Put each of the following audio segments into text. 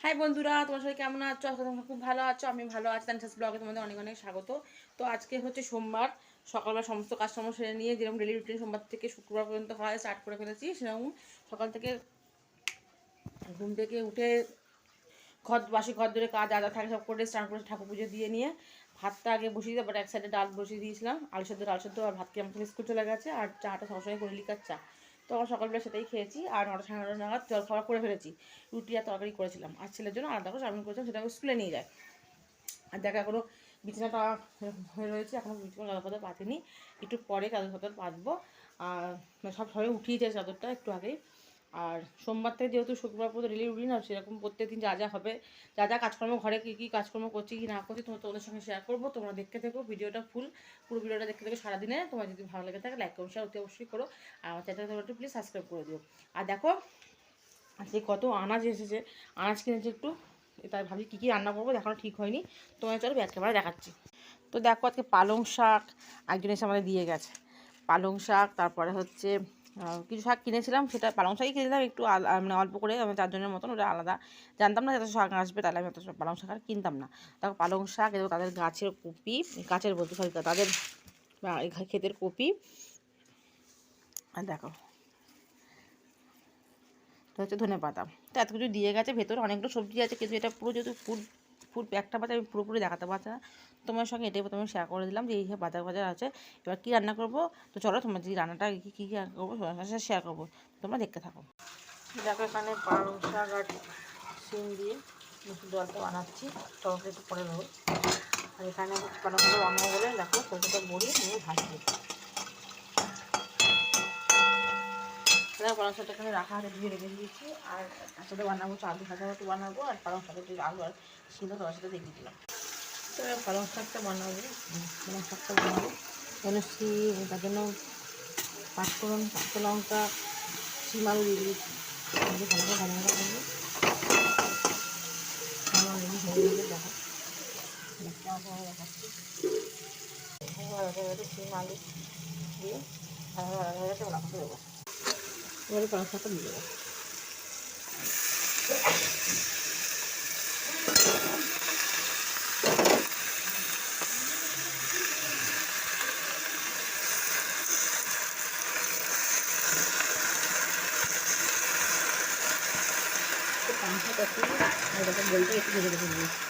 High বন্ধুরা, তোমার সবাই কেমন আছো? আজকে তোমরা খুব ভালো আছো। আমি ভালো আছি। তানসাস ব্লগে তোমাদের অনেক অনেক স্বাগত। তো আজকে হচ্ছে সোমবার। সকালবেলা সমস্ত কাজকর্ম সেরে নিয়ে যেরকম ডেলি রুটিন সোমবার থেকে শুক্রবার পর্যন্ত হয় স্টার্ট করে ফেলেছি। সেরকম সকাল থেকে ঘুম থেকে উঠে ঘর, বাসি ঘর ধরে কাজ আদা থাকে সব করে স্নান করে ঠাকুর পুজো দিয়ে নিয়ে ভাতটা আগে বসিয়ে দিই বাট এক সাইডে ডাল বসিয়ে দিয়েছিলাম, আলু সেদ্ধ, ডাল সেদ্ধ আর ভাত খেয়ে আমার স্কুল চলে গেছে। আর চাটা সবসময় করে লিকার চা? তো আমার সকালবেলা সেটাই খেয়েছি, আর নটা সাড়ে নটা নাগাদ জল খাবার করে ফেলেছি। রুটি আর তরকারি করেছিলাম। আর ছেলের জন্য আলাদা করে চাউমিন করেছিলাম সেটা আমি স্কুলে নিয়ে যায়। আর দেখা করো বিছানাটা হয়ে রয়েছে এখনও বিছানা চাদর পাতা পাতিনি। একটু পরে চাদর পাতা পাতবো। আর সব সবাই উঠিয়ে যায় চাদরটা একটু আগেই। আর সোমবার থেকে যেহেতু শুক্রবার পর্যন্ত ডেলি রুটিন আর সেরকম প্রত্যেক দিন যা যা হবে, যা যা কাজকর্ম ঘরে কী কী কাজকর্ম করছি, কি না করছি, তোমার তোমাদের সঙ্গে শেয়ার করব, তোমরা দেখতে থেকো, ভিডিওটা ফুল পুরো ভিডিওটা দেখতে থেকো সারাদিনে। তোমার যদি ভালো লেগে থাকে লাইক করো শেয়ার অতি অবশ্যই করো। আর আমার চ্যানেলটা একটু প্লিজ সাবস্ক্রাইব করে দিও। আর দেখো, আজকে কত আনাজ এসেছে। আনাজ কিনেছি একটু তাই ভাবছি কী কী রান্না করব দেখানো ঠিক হয়নি। তোমার চলো ব্যাগ ক্যামেরা দেখাচ্ছি। তো দেখো, আজকে পালং শাক একজন এসে আমাদের দিয়ে গেছে। পালং শাক, তারপরে হচ্ছে কিছু শাক কিনেছিলাম, সেটা পালং শাকই কিনেছিলাম, একটু মানে অল্প করে আমি চারজনের মতন ওটা আলাদা। জানতাম না এত শাক আসবে, তাহলে আমি অত পালং শাক আর কিনতাম না। তারপর পালং শাক এবং তাদের গাছের কপি, গাছের বলতে সরি তাদের ক্ষেতের কপি। আর দেখো তো হচ্ছে ধনে পাতা তো এত কিছু দিয়ে গেছে, ভেতরে অনেকগুলো সবজি আছে, কিন্তু এটা পুরো যেহেতু ফুড ফুড একটা বাজার আমি পুরোপুরি দেখাতে পারছি না। তোমার সঙ্গে এটাই প্রথমে শেয়ার করে দিলাম যে এই বাজার বাজার আছে, এবার কী রান্না করব? তো চলো তোমার যে রান্নাটা কী কী করব সাথে শেয়ার করব। তোমরা দেখতে থাকো। দেখো এখানে পালং শাক আর শিম দিয়ে মুসুর ডালটা বানাচ্ছি তরকারি একটু পরে নেব। আর এখানে পালং শাক বানাবো বলে, দেখো বড়ি ভাজছি। এবার পালং শাকটা এখানে রাখা হাতে ধুয়ে রেখে দিয়েছি। আর তার সাথে বানাবো আলু ভাজা মতো বানাবো, আর পালং শাকের যে আলু আর ছিল তোমার সাথে দেখিয়ে দিলাম। তো পালং শাকটা বানাবো। পালং শাকটা বানাবো। যেন সি তার জন্য পাঁচফোড়ন কাঁচা লঙ্কা, শিম, আলু দিয়ে দিয়েছি। দিয়ে ভালো করে ভালো ভালো করব ভালো হয়ে গেছে দেখো দেখাচ্ছি। ভালো করে শিম, আলু দিয়ে ভালো ভালো হয়ে গেছে ভালো করে দেবো এবারে পালং শাকটা দিয়ে দেবো পালং শাক একটু এরকম বলতে একটু ভেজে ভেজে দিয়েছি তো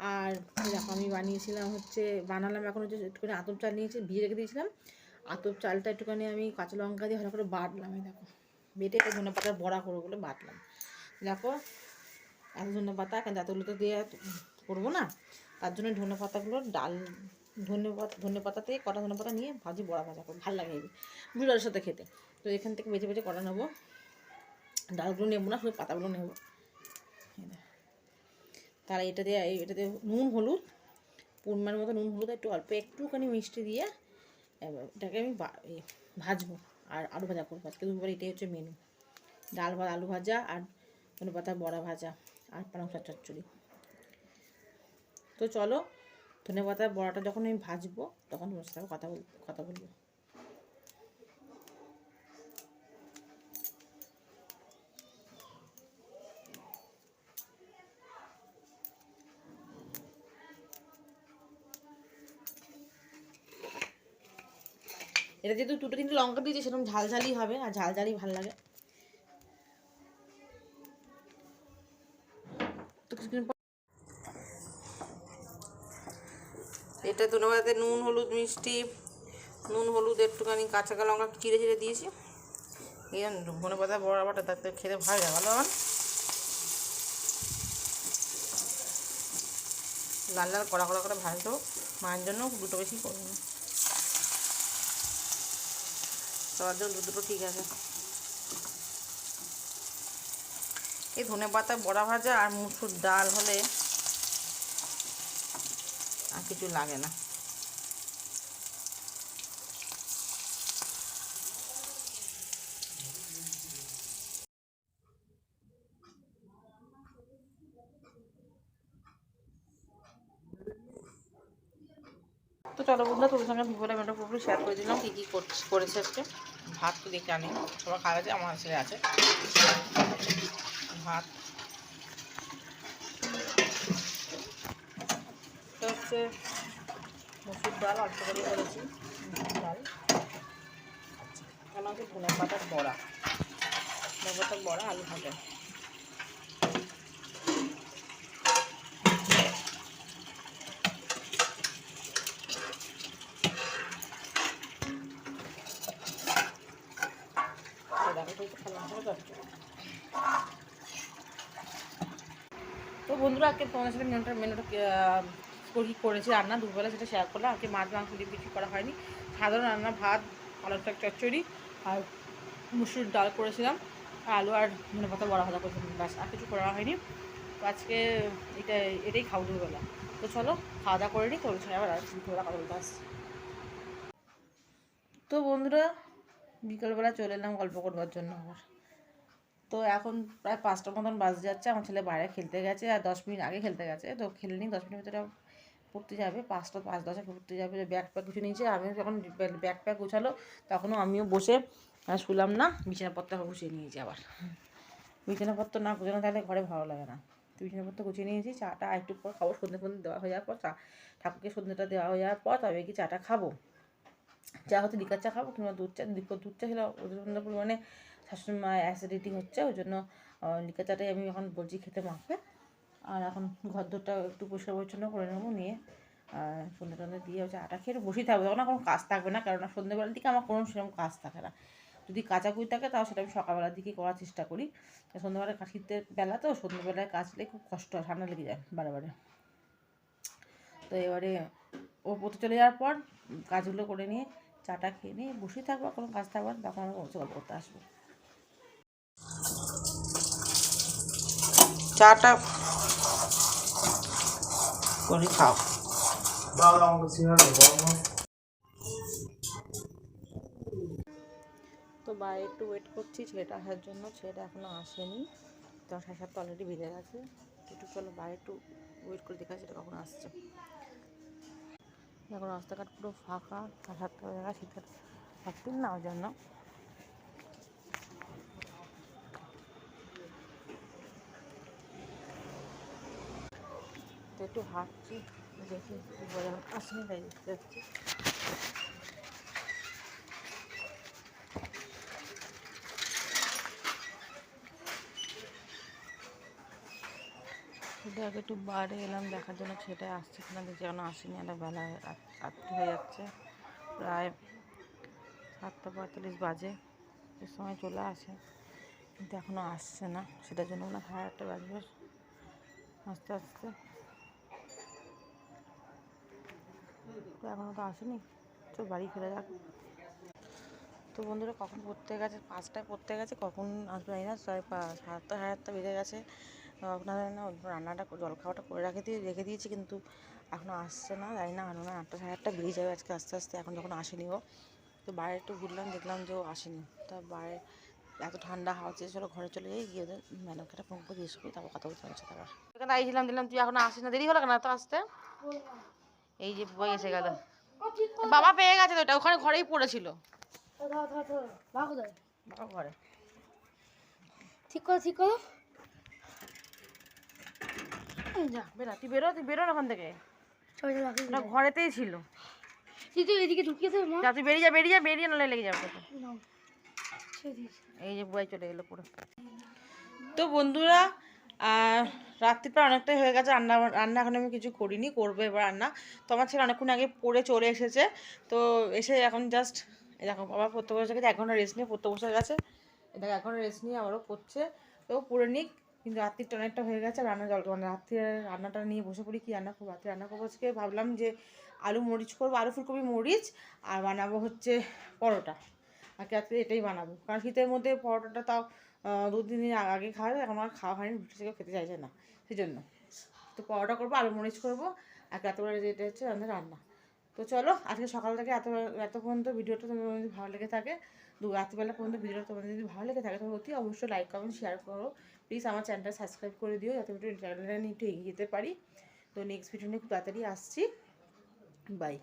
আর দেখো, আমি বানিয়েছিলাম হচ্ছে, বানালাম এখন হচ্ছে একটুখানি আতপ চাল নিয়েছি ভিজে রেখে দিয়েছিলাম। আতপ চালটা একটুখানি আমি কাঁচা লঙ্কা দিয়ে ভালো করে বাটলাম দেখো। বেটে একটা ধনে পাতার বড়া করব বলে বাটলাম। দেখো, এত ধনে পাতা, কেন এতগুলো তো দিয়ে করব না? তার জন্য ধনে পাতাগুলো ডাল, ধনে পাতা, ধনে পাতাতে কটা ধনে পাতা নিয়ে ভাজি বড়া ভাজা করব। ভালো লাগে বিড়ালের সাথে খেতে। তো এখান থেকে বেছে বেছে কটা নেব? ডালগুলো নেব না, শুধু পাতাগুলো নেব। তারা এটা দিয়ে এই- এটাতে নুন, হলুদ, পরিমাণ মতো নুন, হলুদ, একটু অল্প, একটুখানি মিষ্টি দিয়ে এটাকে আমি ভাজবো আর আলু ভাজা করব। আজকে দুপুরে এটাই হচ্ছে মেনু ডাল ভাত, আলু ভাজা আর ধনে পাতা বড়া ভাজা আর পালং শাক চচ্চড়ি। তো চলো ধনে পাতার বড়াটা যখন আমি ভাজবো তখন তোমার সাথে কথা বল, কথা বলব। এটা যেহেতু দুটো তিনটে লঙ্কা দিয়েছি, সেরকম ঝালঝালি হবে আর ঝালঝালি ভালো লাগে। এটা ধনেপাতাতে নুন, হলুদ, মিষ্টি, নুন, হলুদ, একটুখানি কাঁচা লঙ্কা চিড়ে চিড়ে দিয়েছি। এই ধনে পাতা বড়, বাটা তাতে খেতে ভালো লাগে, ভালো আমার লাল লাল কড়া কড়া করে ভাজবো মায়ের জন্য দুটো বেশি করব না সবার জন্য দুটো ঠিক আছে। এই ধনে পাতা, বড়া ভাজা আর মুসুর ডাল হলে আর কিছু লাগে না। চলো বন্ধুরা তোর সঙ্গে বিপদে আমি পুরোপুরি শেয়ার করে দিলাম, কী কী করছি আজকে। ভাত তো দেখে আনি সবার খাওয়া আছে, আমার ছেলে আছে। ভাত। হচ্ছে মসুর ডাল অল্প করে করেছি ডাল। আচ্ছা হচ্ছে ধনে পাতার বড়া। ধনে পাতার বড়া, আলু ভাজা তো দেখো তো একটু খালাম করে যাচ্ছে। তো বন্ধুরা আজকে তোমাদের সাথে মেনুটা মেনুটা কী করেছি, রান্না দুপুরবেলা সেটা শেয়ার করলাম। আজকে মাছ, মাংস দিয়ে কিছু করা হয়নি। সাধারণ রান্না, ভাত আলুর শাক চচ্চড়ি আর মুসুর ডাল করেছিলাম। আলু আর ধনে পাতা, বড়া ভাজা করেছিলাম। ব্যাস, আর কিছু করা হয়নি। তো আজকে এটা, এটাই খাও দুপুরবেলা। তো চলো, খাওয়া দাওয়া করে নিই তোর সঙ্গে আবার দুপুরবেলা কথা বলতে আসছি তো বন্ধুরা, বিকালবেলা চলে এলাম গল্প করবার জন্য আবার। তো এখন প্রায় পাঁচটার মতন বাজে যাচ্ছে, আমার ছেলে বাইরে খেলতে গেছে আর দশ মিনিট আগে খেলতে গেছে। তো খেলে নিই, দশ মিনিটের ভিতরে পড়তে যাবে, পাঁচটা, পাঁচ দশে পড়তে যাবে ব্যাগ প্যাক গুছিয়ে নিয়েছে। আমিও যখন ব্যাগ প্যাক গুছালো, তখনও আমিও বসে শুলাম না, বিছানাপত্র গুছিয়ে নিয়েছি আবার। বিছানাপত্র না গুছানো তাহলে ঘরে ভালো লাগে না। তো বিছানাপত্র গুছিয়ে নিয়েছি, চাটা একটু পর খাব, সন্ধ্যে ফন্ধ্যে দেওয়া হয়ে যাওয়ার পর চা, ঠাকুরকে সন্ধ্যেটা দেওয়া হয়ে যাওয়ার পর তবে কি চাটা খাব। চা হচ্ছে লিকার চা খাব কিংবা দুধ চা দুধ চা খেলে প্রচণ্ড পরিমাণে মা অ্যাসিডিটি হচ্ছে ওই জন্য লিকার চাটাই আমি এখন বলছি খেতে মাখবে। আর এখন ঘর দরটা একটু পরিষ্কার পরিচ্ছন্ন করে নেব, নিয়ে সন্ধ্যে টন্ধে দিয়ে হচ্ছে আটা খেয়ে বসেই থাকবে। তখন কোনো কাজ থাকবে না, কেননা সন্ধ্যেবেলার দিকে আমার কোনো সেরকম কাজ থাকে না। যদি কাচাকুচি থাকে, তাও সেটা আমি সকালবেলার দিকে করার চেষ্টা করি। সন্ধ্যেবেলায় শীতের বেলা, তো সন্ধ্যেবেলায় কাচলে খুব কষ্ট হয় ঠান্ডা লেগে যায় বারে তো এবারে, ও পড়তে চলে যাওয়ার পর কাজগুলো করে নিয়ে, চাটা খেয়ে নিয়ে বসেই থাকব কোনো কাজ থাকবে তখন আমি গল্প করতে আসব। চাটা করে খাও। তো বাইরে একটু ওয়েট করছি, ছেলেটা আসার জন্য। ছেলেটা এখনও আসেনি। তো সাড়ে সাতটা অলরেডি বেজে গেছে। একটু চলো বাইরে একটু ওয়েট করে দেখা সেটা কখন আসছে। এখন রাস্তাঘাট পুরো ফাঁকা। সাড়ে সাতটা বেজে গেছে শীতের না ওই জন্য। তো একটু হাঁটছি, দেখি দেখতে যাচ্ছি। সেটা আগে একটু বাইরে এলাম দেখার জন্য ছেলেটা আসছে কিনা দেখছি এখনও আসেনি, একটা বেলা রাত- রাত্রি হয়ে যাচ্ছে। প্রায় সাতটা পঁয়তাল্লিশ বাজে সে সময় চলে আসে, কিন্তু এখনও আসছে না। সেটার জন্য না সাড়ে আটটা বাজবে। আস্তে আস্তে। তো এখনও তো আসেনি। তো বাড়ি ফিরে যাক। তো বন্ধুরা, কখন পড়তে গেছে? পাঁচটায় পড়তে গেছে, কখন আসবে না। পা- সাতটা, সাড়ে আটটা বেজে গেছে। আপনারা না রান্নাটা জল খাওয়াটা করে রেখে দিয়ে, রেখে দিয়েছি, কিন্তু এখনও আসছে না। জানি না আনো না আটটা, সাড়ে আটটা বেরিয়ে যাবে আজকে আস্তে আস্তে। এখন যখন আসেনি ও, তো বাইরে একটু ঘুরলাম, দেখলাম যে ও আসেনি। তা বাইরে এত ঠান্ডা হাওয়া চেয়ে চলো ঘরে চলে যাই, গিয়ে ওদের ম্যাডামকে একটা ফোন করে জিজ্ঞেস করি, তারপর কথা বলতে হচ্ছে তারপর এখানে আইছিলাম দিলাম তুই এখন আসিস না। দেরি হলো কেন তো আসতে? এই যে বই এসে গেল। বাবা পেয়ে গেছে তো ওটা ওখানে ঘরেই পড়েছিল। ঘরে। ঠিক করো ঠিক করো। যা বেরো তুই বেরো তুই বেরো না ওখান থেকে। ওটা ঘরেতেই ছিল। তুই এদিকে ঢুকিয়ে দেবে মা। তুই বেরিয়ে যা বেরিয়ে যা বেরিয়ে নাহলে লেগে যাবে তোকে। নাও। এই যে বই চলে এলো পুরো। তো বন্ধুরা আহ, রাত্রি প্রায় অনেকটাই হয়ে গেছে। রান্না রান্না এখন আমি কিছু করিনি করব এবার রান্না। তো আমার ছেলে অনেকক্ষণ আগে পড়ে চলে এসেছে। তো এসে এখন জাস্ট এরকম আবার পড়তে বসে গেছে এক ঘণ্টা রেস্ট নিয়ে পড়তে বসে গেছে। এক ঘণ্টা রেস্ট নিয়ে আবারও পড়ছে। তো পড়ে নিক কিন্তু রাত্রিটা অনেকটা হয়ে গেছে। আর রান্না জল মানে রাত্রে রান্নাটা নিয়ে বসে পড়ি কী রান্না করব? রাত্রে রান্না করব আজকে। ভাবলাম যে আলু মরিচ করব আলু ফুলকপি মরিচ আর বানাবো হচ্ছে পরোটা। আর কি রাত্রে এটাই বানাবো। কারণ শীতের মধ্যে পরোটাটা তাও দু তিন দিন আগে খাওয়া এখন আর খাওয়া হয়নি, রুটি থেকে খেতে চাইছে না সেই জন্য তো পরোটা করব, আলু মরিচ করব, আর রাত্রেবেলা যেটা হচ্ছে আমাদের রান্না। তো চলো, আজকে সকাল থেকে এত এত পর্যন্ত ভিডিওটা তোমাদের যদি ভালো লেগে থাকে, দু রাত্রিবেলা পর্যন্ত ভিডিওটা তোমাদের যদি ভালো লেগে থাকে, তাহলে অতি অবশ্যই লাইক কমেন্ট শেয়ার করো। প্লিজ আমার চ্যানেলটা সাবস্ক্রাইব করে দিও, যাতে একটু চ্যানেলটা একটু এগিয়ে যেতে পারি। তো নেক্সট ভিডিও নিয়ে খুব তাড়াতাড়ি আসছি। বাই